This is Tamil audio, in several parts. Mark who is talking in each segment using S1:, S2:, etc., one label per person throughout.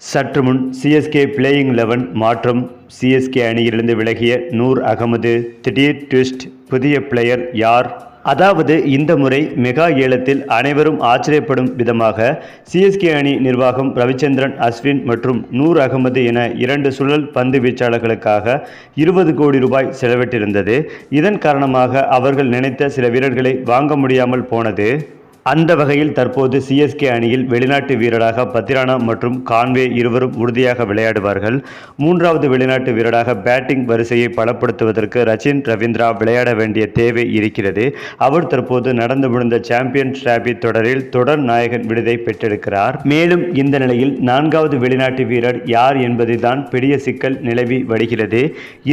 S1: சற்று முன் சிஎஸ்கே பிளேயிங் லெவன் மாற்றம் சிஎஸ்கே அணியிலிருந்து விலகிய நூர் அகமது. திடீர் ட்விஸ்ட் புதிய பிளேயர் யார்? அதாவது இந்த முறை மெகா ஏலத்தில் அனைவரும் ஆச்சரியப்படும் விதமாக சிஎஸ்கே அணி நிர்வாகம் ரவிச்சந்திரன் அஸ்வின் மற்றும் நூர் அகமது என இரண்டு சுழல் பந்து வீச்சாளர்களுக்காக இருபது கோடி ரூபாய் செலவிட்டிருந்தது. இதன் காரணமாக அவர்கள் நினைத்த சில வீரர்களை வாங்க முடியாமல் போனது. அந்த வகையில் தற்போது சிஎஸ்கே அணியில் வெளிநாட்டு வீரராக பத்திரானா மற்றும் கான்வே இருவரும் உறுதியாக விளையாடுவார்கள். மூன்றாவது வெளிநாட்டு வீரராக பேட்டிங் வரிசையை பலப்படுத்துவதற்கு ரச்சின் ரவீந்திரா விளையாட வேண்டிய தேவை இருக்கிறது. அவர் தற்போது நடந்து முடிந்த சாம்பியன் டிராபி தொடரில் தொடர் நாயகன் விருதை பெற்றிருக்கிறார். மேலும் இந்த நிலையில் நான்காவது வெளிநாட்டு வீரர் யார் என்பதுதான் பெரிய சிக்கல் நிலவி வருகிறது.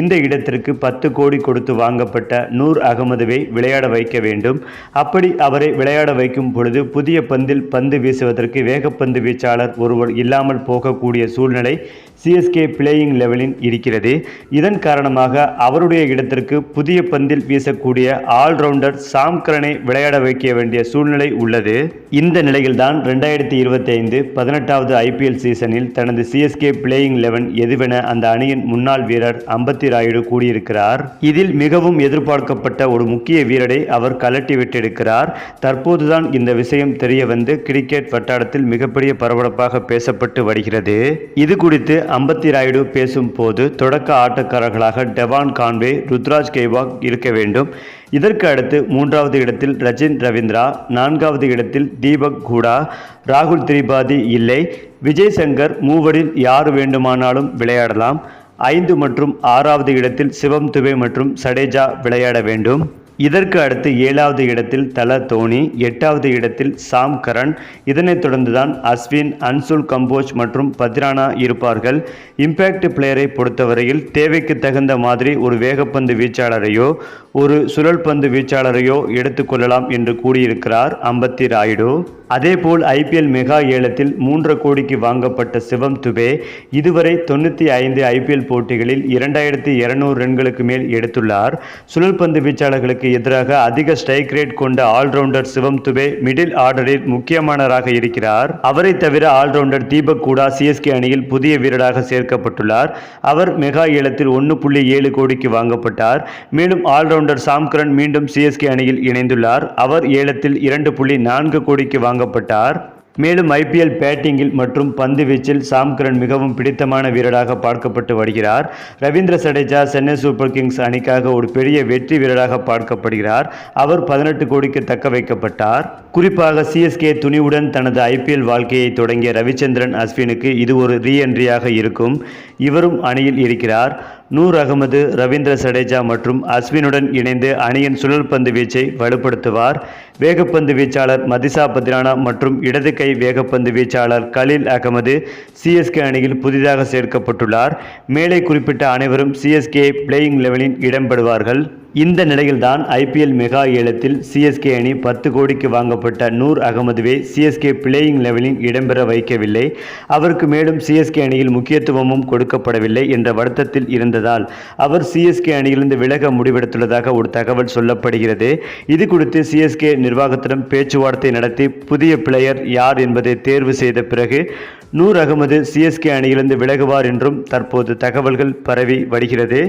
S1: இந்த இடத்திற்கு பத்து கோடி கொடுத்து வாங்கப்பட்ட நூர் அகமதுவை விளையாட வைக்க வேண்டும். அப்படி அவரை விளையாட வைக்கும் பொழுது புதிய பந்தில் பந்து வீசுவதற்கு வேகப்பந்து வீச்சாளர் ஒருவர் இல்லாமல் போகக்கூடிய சூழ்நிலை சிஎஸ்கே பிளேயிங் லெவலில் இருக்கிறது. இதன் காரணமாக அவருடைய இடத்திற்கு புதிய பந்தில் வீசக்கூடிய ஆல்ரவுண்டர் சாம் கரனை விளையாட வைக்க வேண்டிய சூழ்நிலை உள்ளது. இந்த நிலையில்தான் ரெண்டாயிரத்தி இருபத்தி ஐந்து பதினெட்டாவது ஐபிஎல் சீசனில் தனது சிஎஸ்கே பிளேயிங் லெவன் எதுவென அந்த அணியின் முன்னாள் வீரர் அம்பத்தி ராயுடு கூறியிருக்கிறார். இதில் மிகவும் எதிர்பார்க்கப்பட்ட ஒரு முக்கிய வீரரை அவர் கலட்டி விட்டிருக்கிறார். தற்போதுதான் இந்த விஷயம் தெரிய வந்து கிரிக்கெட் வட்டாரத்தில் மிகப்பெரிய பரபரப்பாக பேசப்பட்டு வருகிறது. இது குறித்து அம்பத்தி ராயுடு பேசும் போது தொடக்க ஆட்டக்காரர்களாக டெவான் கான்வே ருத்ராஜ் கெய்வாக் இருக்க வேண்டும். இதற்கு அடுத்து மூன்றாவது இடத்தில் ரஜின் ரவீந்திரா நான்காவது இடத்தில் தீபக் கூடா ராகுல் திரிபாதி இல்லை. விஜய் சங்கர் மூவரில் யார் வேண்டுமானாலும் விளையாடலாம். ஐந்து மற்றும் ஆறாவது இடத்தில் சிவம் துபே மற்றும் சடேஜா விளையாட வேண்டும். இதற்கு அடுத்து ஏழாவது இடத்தில் தல தோனி எட்டாவது இடத்தில் சாம் கரன் இதனைத் தொடர்ந்துதான் அஸ்வின் அன்சுல் கம்போஜ் மற்றும் பத்ரானா இருப்பார்கள். இம்பேக்ட் பிளேயரை பொறுத்தவரையில் தேவைக்கு தகுந்த மாதிரி ஒரு வேகப்பந்து வீச்சாளரையோ ஒரு சுழல் பந்து வீச்சாளரையோ எடுத்துக்கொள்ளலாம் என்று கூறியிருக்கிறார் அம்பத்தி ராயுடு. அதேபோல் ஐபிஎல் மெகா ஏலத்தில் மூன்று கோடிக்கு வாங்கப்பட்ட சிவம் துபே இதுவரை தொண்ணூற்றி ஐந்து ஐபிஎல் போட்டிகளில் இரண்டாயிரத்தி இருநூறு ரன்களுக்கு மேல் எடுத்துள்ளார். சுழல் பந்து வீச்சாளர்களுக்கு எதிராக அதிக ஸ்ட்ரைக் ரேட் கொண்ட ஆல்ரவுண்டர் சிவம் துபே மிடில் ஆர்டரில் முக்கியமானவராக இருக்கிறார். அவரை தவிர ஆல்ரவுண்டர் தீபக் கூடா சிஎஸ்கே அணியில் புதிய வீரராக சேர்க்கப்பட்டுள்ளார். அவர் மெகா ஏலத்தில் ஒன்று புள்ளி ஏழு கோடிக்கு வாங்கப்பட்டார். மேலும் ஆல்ரவுண்டர் சாம்கரன் மீண்டும் சிஎஸ்கே அணியில் இணைந்துள்ளார். அவர் ஏலத்தில் இரண்டு புள்ளி நான்கு கோடிக்கு வாங்கப்பட்டார். மேலும் ஐபிஎல் பேட்டிங்கில் மற்றும் பந்து வீச்சில் சாம்கரன் மிகவும் பிடித்தமான வீரராக பார்க்கப்பட்டு வருகிறார். ரவீந்திர சடேஜா சென்னை சூப்பர் கிங்ஸ் அணிக்காக ஒரு பெரிய வெற்றி வீரராக பார்க்கப்படுகிறார். அவர் பதினெட்டு கோடிக்கு தக்க வைக்கப்பட்டார். குறிப்பாக சிஎஸ்கே துணிவுடன் தனது ஐபிஎல் வாழ்க்கையை தொடங்கிய ரவிச்சந்திரன் அஸ்வினுக்கு இது ஒரு ரீஎன்ட்ரியாக இருக்கும். இவரும் அணியில் இருக்கிறார். நூர் அகமது ரவீந்திர சடேஜா மற்றும் அஸ்வினுடன் இணைந்து அணியின் சுழல் பந்து வீச்சை வலுப்படுத்துவார். வேகப்பந்து வீச்சாளர் மதிசா பத்ரானா மற்றும் இடது கை வேகப்பந்து வீச்சாளர் கலீல் அகமது சிஎஸ்கே அணியில் புதிதாக சேர்க்கப்பட்டுள்ளார். மேலே குறிப்பிட்ட அனைவரும் சிஎஸ்கே பிளேயிங் லெவலில் இடம்பெறுவார்கள். இந்த நிலையில்தான் ஐபிஎல் மெகா ஏலத்தில் சிஎஸ்கே அணி பத்து கோடிக்கு வாங்கப்பட்ட நூர் அகமதுவே சிஎஸ்கே பிளேயிங் லெவலில் இடம்பெற வைக்கவில்லை. அவருக்கு மேலும் சிஎஸ்கே அணியில் முக்கியத்துவமும் கொடுக்கப்படவில்லை என்ற வருத்தத்தில் இருந்த இருந்ததால் அவர் சிஎஸ்கே அணியிலிருந்து விலக முடிவெடுத்துள்ளதாக ஒரு தகவல் சொல்லப்படுகிறது. இது குறித்து சிஎஸ்கே நிர்வாகத்திடம் பேச்சுவார்த்தை நடத்தி புதிய பிளேயர் யார் என்பதை தேர்வு செய்த பிறகு நூர் அகமது சிஎஸ்கே அணியிலிருந்து விலகுவார் என்றும் தற்போது தகவல்கள் பரவி வருகிறது.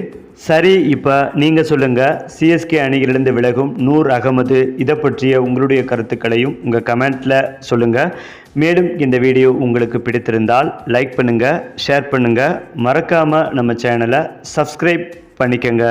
S1: சரி இப்போ நீங்கள் சொல்லுங்கள் சிஎஸ்கே அணியிலிருந்து விலகும் நூர் அகமது இதை பற்றிய உங்களுடைய கருத்துக்களையும் உங்கள் கமெண்ட்டில் சொல்லுங்கள் மேலும் இந்த வீடியோ உங்களுக்கு பிடித்திருந்தால் லைக் பண்ணுங்கள் ஷேர் பண்ணுங்கள் மறக்காமல் நம்ம சேனலை சப்ஸ்கிரைப் பண்ணிக்கங்க.